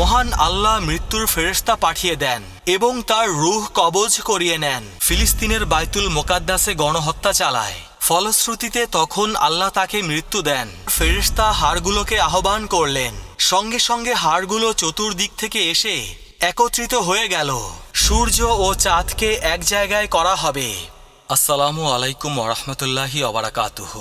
মহান আল্লাহ মৃত্যুর ফেরেশতা পাঠিয়ে দেন এবং তার রুহ কবজ করিয়ে নেন। ফিলিস্তিনের বাইতুল মোকাদ্দাসে গণহত্যা চালায়। ফলশ্রুতিতে তখন আল্লাহ তাকে মৃত্যু দেন। ফেরেশতা হাড়গুলোকে আহ্বান করলেন। সঙ্গে সঙ্গে হাড়গুলো চতুর্দিক থেকে এসে একত্রিত হয়ে গেল। সূর্য ও চাঁদকে এক জায়গায় করা হবে। আসসালামু আলাইকুম ওরহমতুল্লাহি অবরাকাতুহ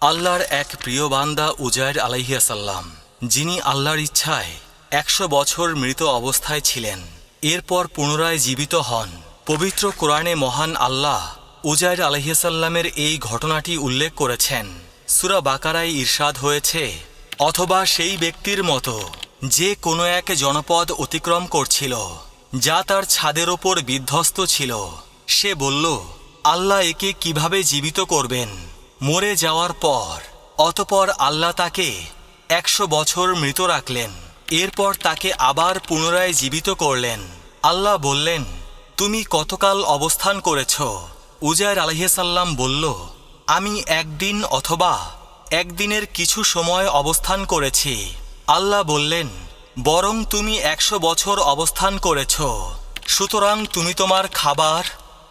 আল্লাহর এক প্রিয় বান্দা উজায়ের আলাইহিয়াসাল্লাম যিনি আল্লাহর ইচ্ছায় একশো বছর মৃত অবস্থায় ছিলেন। এরপর পুনরায় জীবিত হন। পবিত্র কোরআনে মহান আল্লাহ উজায়ের আলহিসাল্লামের এই ঘটনাটি উল্লেখ করেছেন। সুরা বাকারায় ইরশাদ হয়েছে, অথবা সেই ব্যক্তির মতো যে কোনো এক জনপদ অতিক্রম করছিল, যা তার ছাদের ওপর বিধ্বস্ত ছিল। সে বলল, আল্লাহ একে কীভাবে জীবিত করবেন? মরে যাওয়ার পর। অতপর আল্লাহ তাকে একশো বছর মৃত রাখলেন এরপর তাকে আবার পুনরায় জীবিত করলেন। আল্লাহ বললেন, তুমি কতকাল অবস্থান করেছ? উজায়ের আলহিসাল্লাম বলল, আমি একদিন অথবা একদিনের কিছু সময় অবস্থান করেছি। আল্লাহ বললেন, বরং তুমি একশো বছর অবস্থান করেছ। সুতরাং তুমি তোমার খাবার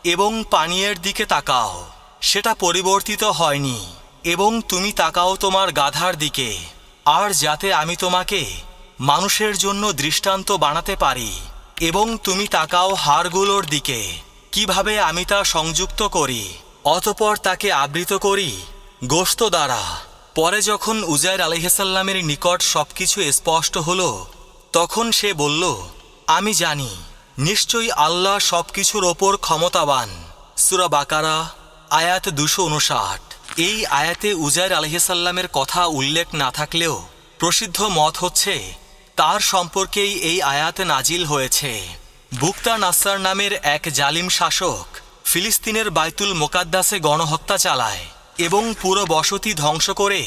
এবং পানীয়ের দিকে তাকাও। সেটা পরিবর্তিত হয়নি এবং তুমি তাকাও তোমার গাধার দিকে। আর যাতে আমি তোমাকে মানুষের জন্য দৃষ্টান্ত বানাতে পারি। এবং তুমি তাকাও হাড়গুলোর দিকে। কীভাবে আমি তা সংযুক্ত করি। অতপর তাকে আবৃত করি। গোস্ত দ্বারা। পরে যখন উজায়ের আলহিসাল্লামের নিকট সবকিছু স্পষ্ট হল, তখন সে বলল, আমি জানি, নিশ্চয়ই আল্লাহ সবকিছুর ওপর ক্ষমতাবান। সুরা বাকারা, আয়াত দুশো উনষাট এই আয়াতে উজায়ের আলহিসাল্লামের কথা উল্লেখ না থাকলেও প্রসিদ্ধ মত হচ্ছে তার সম্পর্কেই এই আয়াত নাজিল হয়েছে। বুক্তা নাসার নামের এক জালিম শাসক ফিলিস্তিনের বাইতুল মোকাদ্দাসে গণহত্যা চালায় এবং পুরো বসতি ধ্বংস করে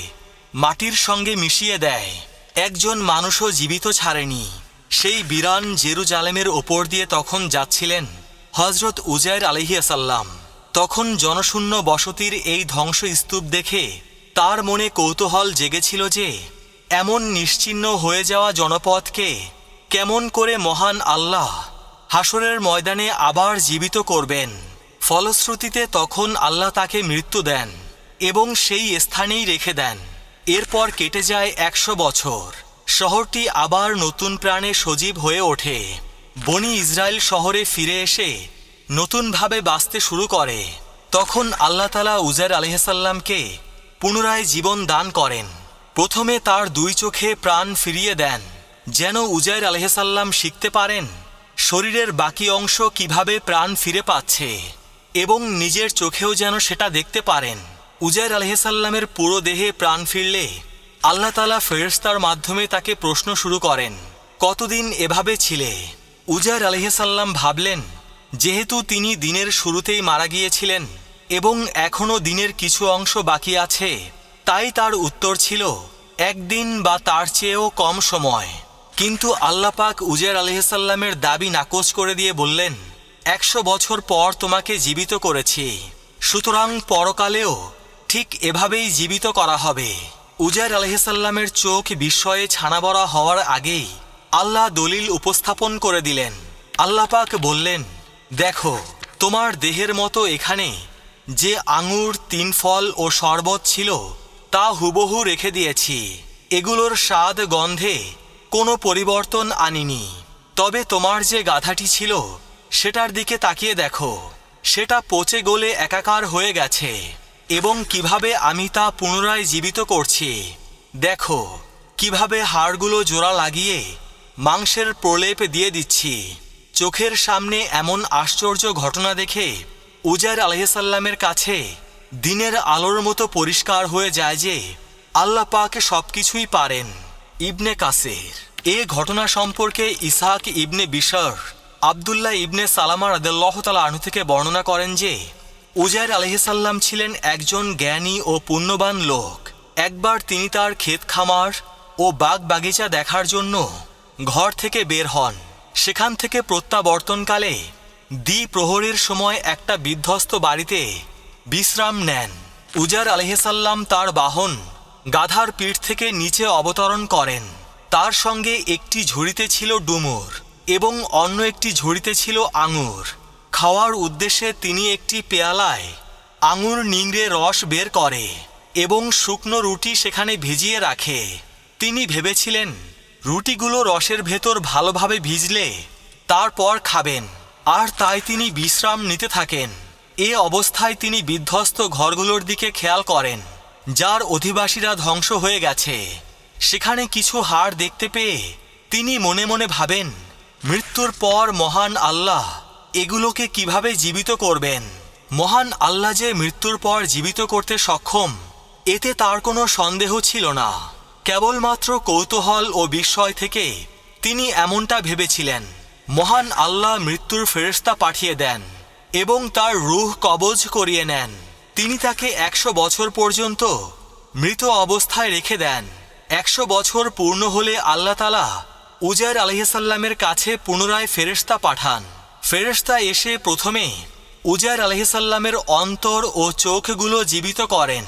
মাটির সঙ্গে মিশিয়ে দেয়। একজন মানুষও জীবিত ছাড়েনি। সেই বিরান জেরুজালেমের ওপর দিয়ে তখন যাচ্ছিলেন হজরত উজায়ের আলহিয়াসাল্লাম তখন জনশূন্য বসতির এই ধ্বংস স্তূপ দেখে তার মনে কৌতূহল জেগেছিল যে এমন নিশ্চিহ্ন হয়ে যাওয়া জনপদকে কেমন করে মহান আল্লাহ হাসরের ময়দানে আবার জীবিত করবেন? ফলশ্রুতিতে তখন আল্লাহ তাকে মৃত্যু দেন এবং সেই স্থানেই রেখে দেন। এরপর কেটে যায় একশো বছর। শহরটি আবার নতুন প্রাণে সজীব হয়ে ওঠে। বনি ইসরায়েল শহরে ফিরে এসে নতুনভাবে বাঁচতে শুরু করে। তখন আল্লাহ তালা উজার আলহাসাল্লামকে পুনরায় জীবন দান করেন। প্রথমে তার দুই চোখে প্রাণ ফিরিয়ে দেন, যেন উজায়ের আলহাসাল্লাম শিখতে পারেন শরীরের বাকি অংশ কীভাবে প্রাণ ফিরে পাচ্ছে এবং নিজের চোখেও যেন সেটা দেখতে পারেন। উজায়ের আলহাসাল্লামের পুরো দেহে প্রাণ ফিরলে আল্লাহ তালা ফেরস্তার মাধ্যমে তাকে প্রশ্ন শুরু করেন, কতদিন এভাবে ছিলে? উজায়ের আলহাসাল্লাম ভাবলেন, যেহেতু তিনি দিনের শুরুতেই মারা গিয়েছিলেন এবং এখনও দিনের কিছু অংশ বাকি আছে তাই তার উত্তর ছিল, একদিন বা তার চেয়েও কম সময়। কিন্তু আল্লাপাক উজের আলহিসাল্লামের দাবি নাকচ করে দিয়ে বললেন, একশো বছর পর তোমাকে জীবিত করেছি। সুতরাং পরকালেও ঠিক এভাবেই জীবিত করা হবে। উজার আলহিসাল্লামের চোখ বিস্ময়ে ছানাবড়া হওয়ার আগেই আল্লাহ দলিল উপস্থাপন করে দিলেন। আল্লাপাক বললেন, দেখো, তোমার দেহের মতো এখানে যে আঙুর, তিন ফল ও শরবত ছিল তা হুবহু রেখে দিয়েছি। এগুলোর স্বাদ, গন্ধে কোনো পরিবর্তন আনিনি। তবে তোমার যে গাধাটি ছিল, সেটার দিকে তাকিয়ে দেখো। সেটা পচে গলে একাকার হয়ে গেছে। এবং কীভাবে আমি তা পুনরায় জীবিত করছি। দেখো, কীভাবে হাড়গুলো জোড়া লাগিয়ে মাংসের প্রলেপ দিয়ে দিচ্ছি। চোখের সামনে এমন আশ্চর্য ঘটনা দেখে উজার আলহিসাল্লামের কাছে দিনের আলোর মতো পরিষ্কার হয়ে যায় যে আল্লাহ পাক সবকিছুই পারেন। ইবনে কাসের। এ ঘটনা সম্পর্কে ইসাহাক ইবনে বিশর, আবদুল্লাহ ইবনে সালামা রাদেল্লাহ তালা আনু থেকে বর্ণনা করেন যে উজায়ের আলহিসাল্লাম ছিলেন একজন জ্ঞানী ও পুণ্যবান লোক। একবার তিনি তার ক্ষেত খামার ও বাগ বাগিচা দেখার জন্য ঘর থেকে বের হন। সেখান থেকে প্রত্যাবর্তনকালে দ্বি প্রহরের সময় একটা বিধ্বস্ত বাড়িতে বিশ্রাম নেন। উজার আলহিসাল্লাম তার বাহন গাধার পিঠ থেকে নিচে অবতরণ করেন। তার সঙ্গে একটি ঝুড়িতে ছিল ডুমুর এবং অন্য একটি ঝুড়িতে ছিল আঙুর। খাওয়ার উদ্দেশ্যে তিনি একটি পেয়ালায় আঙুর নিংড়ে রস বের করে এবং শুকনো রুটি সেখানে ভিজিয়ে রাখে। তিনি ভেবেছিলেন, রুটিগুলো রসের ভেতর ভালোভাবে ভিজলে তারপর খাবেন, আর তাই তিনি বিশ্রাম নিতে থাকেন। এ অবস্থায় তিনি বিধ্বস্ত ঘরগুলোর দিকে খেয়াল করেন, যার অধিবাসীরা ধ্বংস হয়ে গেছে। সেখানে কিছু হাড় দেখতে পেয়ে তিনি মনে মনে ভাবেন, মৃত্যুর পর মহান আল্লাহ এগুলোকে কীভাবে জীবিত করবেন? মহান আল্লাহ যে মৃত্যুর পর জীবিত করতে সক্ষম, এতে তার কোনো সন্দেহ ছিল না। কেবলমাত্র কৌতূহল ও বিস্ময় থেকে তিনি এমনটা ভেবেছিলেন, মহান আল্লাহ মৃত্যুর ফেরস্তা পাঠিয়ে দেন। এবং তার রুহ কবজ করিয়ে নেন। তিনি তাকে একশো বছর পর্যন্ত মৃত অবস্থায় রেখে দেন। একশো বছর পূর্ণ হলে আল্লাহ তালা উজার আলহিসাল্লামের কাছে পুনরায় ফেরেশতা পাঠান। ফেরেশতা এসে প্রথমে উজার আলহিসাল্লামের অন্তর ও চোখগুলো জীবিত করেন,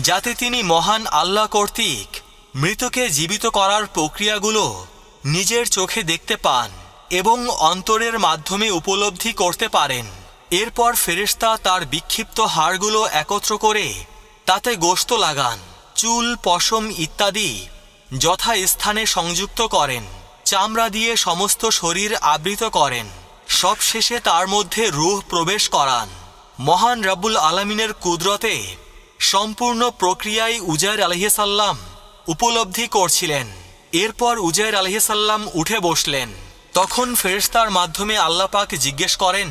যাতে তিনি মহান আল্লাহ কর্তৃক মৃতকে জীবিত করার প্রক্রিয়াগুলো নিজের চোখে দেখতে পান এবং অন্তরের মাধ্যমে উপলব্ধি করতে পারেন। এরপর ফেরেশতা তার বিক্ষিপ্ত হাড়গুলো একত্র করে তাতে গোস্ত লাগান, চুল, পশম ইত্যাদি যথাস্থানে সংযুক্ত করেন, চামড়া দিয়ে সমস্ত শরীর আবৃত করেন। সবশেষে তার মধ্যে রুহ প্রবেশ করান। মহান রাব্বুল আলমিনের কুদরতে সম্পূর্ণ প্রক্রিয়ায় উজায়ের আলহিসাল্লাম উপলব্ধি করছিলেন। এরপর উজায়ের আলহিসাল্লাম উঠে বসলেন। তখন ফেরেশতার মাধ্যমে আল্লাপাক জিজ্ঞেস করেন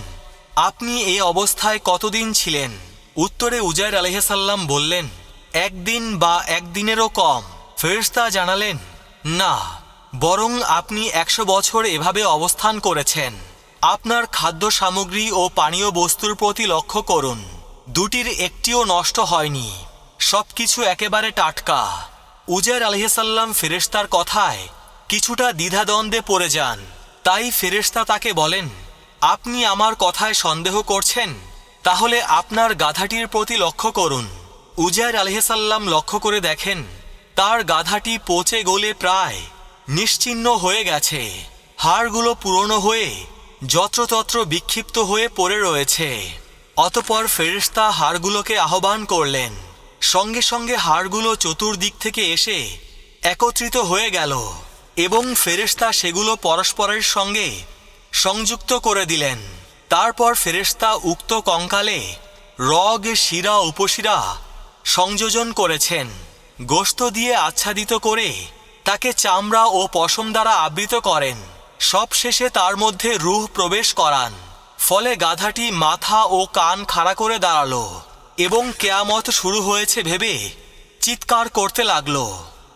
আপনি এ অবস্থায় কতদিন ছিলেন? উত্তরে উজায়ের আলহিসাল্লাম বললেন, একদিন বা একদিনেরও কম। ফেরেশতা জানালেন, না, বরং আপনি একশো বছর এভাবে অবস্থান করেছেন। আপনার খাদ্য সামগ্রী ও পানীয় বস্তুর প্রতি লক্ষ্য করুন। দুটির একটিও নষ্ট হয়নি। সব কিছু একেবারে টাটকা। উজার আলহিসাল্লাম ফেরেশতার কথায় কিছুটা দ্বিধাদ্বন্দ্বে পড়ে যান। তাই ফেরেশতা তাকে বলেন আপনি আমার কথায় সন্দেহ করছেন? তাহলে আপনার গাধাটির প্রতি লক্ষ্য করুন। উজার আলহিসাল্লাম লক্ষ্য করে দেখেন, তার গাধাটি পচে গলে প্রায় নিশ্চিহ্ন হয়ে গেছে। হাড়গুলো পুরনো হয়ে যত্রতত্র বিক্ষিপ্ত হয়ে পড়ে রয়েছে। অতপর ফেরেশতা হাড়গুলোকে আহ্বান করলেন। সঙ্গে সঙ্গে হাড়গুলো চতুর্দিক থেকে এসে একত্রিত হয়ে গেল এবং ফেরেশতা সেগুলো পরস্পরের সঙ্গে সংযুক্ত করে দিলেন। তারপর ফেরেশতা উক্ত কঙ্কালে রগ, শিরা, উপশিরা সংযোজন করেছেন। গোস্ত দিয়ে আচ্ছাদিত করে তাকে চামড়া ও পশম দ্বারা আবৃত করেন। সবশেষে তার মধ্যে রুহ প্রবেশ করান। ফলে গাধাটি মাথা ও কান খাড়া করে দাঁড়াল এবং কেয়ামত শুরু হয়েছে ভেবে চিৎকার করতে লাগল।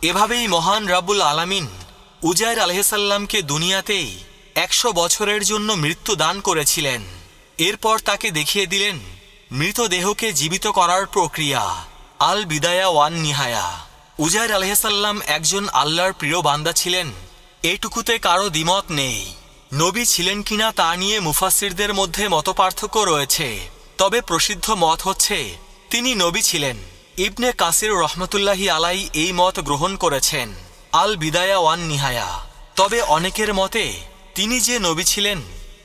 এভাবেই মহান রাবুল আলামিন উজায়ের আলহিসাল্লামকে দুনিয়াতেই একশো বছরের জন্য মৃত্যু দান করেছিলেন। এরপর তাকে দেখিয়ে দিলেন, মৃতদেহকে জীবিত করার প্রক্রিয়া। আল বিদায়া ওয়ান নিহায়া। উজায়ের আলহিসাল্লাম একজন আল্লাহর প্রিয় বান্দা ছিলেন। এটুকুতে কারও দ্বিমত নেই। নবী ছিলেন কিনা তা নিয়ে মুফাসিরদের মধ্যে মতপার্থক্য রয়েছে। তবে প্রসিদ্ধ মত হচ্ছে, তিনি নবী ছিলেন। ইবনে কাসির রহমতুল্লাহি আলাই এই মত গ্রহণ করেছেন। আল বিদায়া ওয়ান নিহায়া। তবে অনেকের মতে তিনি যে নবী ছিলেন,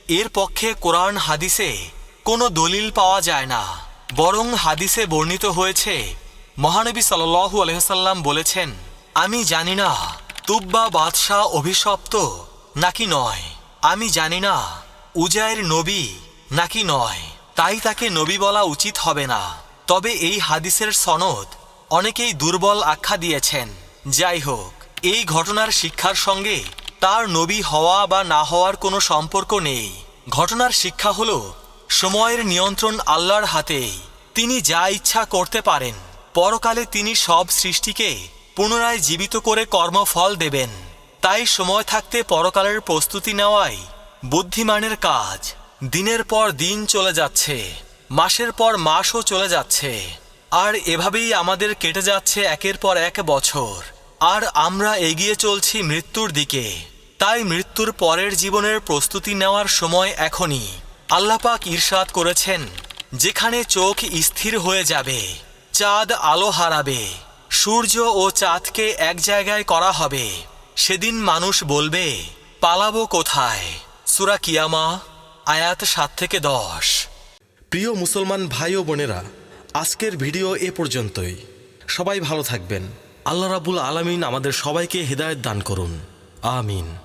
এর পক্ষে কোরআন হাদিসে কোনো দলিল পাওয়া যায় না। বরং হাদিসে বর্ণিত হয়েছে, মহানবী সাল্লু আলহ্লাম বলেছেন, আমি জানি না তুব্বা বাদশাহ অভিশপ্ত নাকি নয়। আমি জানি না উজায়ের নবী নাকি নয়। তাই তাকে নবী বলা উচিত হবে না। তবে এই হাদিসের সনদ অনেকেই দুর্বল আখ্যা দিয়েছেন। যাই হোক, এই ঘটনার শিক্ষার সঙ্গে তার নবী হওয়া বা না হওয়ার কোনো সম্পর্ক নেই। ঘটনার শিক্ষা হল, সময়ের নিয়ন্ত্রণ আল্লাহর হাতেই তিনি যা ইচ্ছা করতে পারেন। পরকালে তিনি সব সৃষ্টিকে পুনরায় জীবিত করে কর্মফল দেবেন। তাই সময় থাকতে পরকালের প্রস্তুতি নেওয়াই বুদ্ধিমানের কাজ। দিনের পর দিন চলে যাচ্ছে, মাসের পর মাসও চলে যাচ্ছে। আর এভাবেই আমাদের কেটে যাচ্ছে একের পর এক বছর। আর আমরা এগিয়ে চলছি মৃত্যুর দিকে। তাই মৃত্যুর পরের জীবনের প্রস্তুতি নেওয়ার সময় এখনই আল্লাপাক ঈর্ষাদ করেছেন, যেখানে চোখ স্থির হয়ে যাবে, চাঁদ আলো হারাবে, সূর্য ও চাঁদকে এক জায়গায় করা হবে। সেদিন মানুষ বলবে, পালাবো কোথায়? সুরা কিয়ামা, আয়াত সাত থেকে দশ। প্রিয় মুসলমান ভাই ও বোনেরা, আজকের ভিডিও এ পর্যন্তই। সবাই ভালো থাকবেন। আল্লাহ রাবুল আলামিন আমাদের সবাইকে হৃদায়ত দান করুন। আমিন।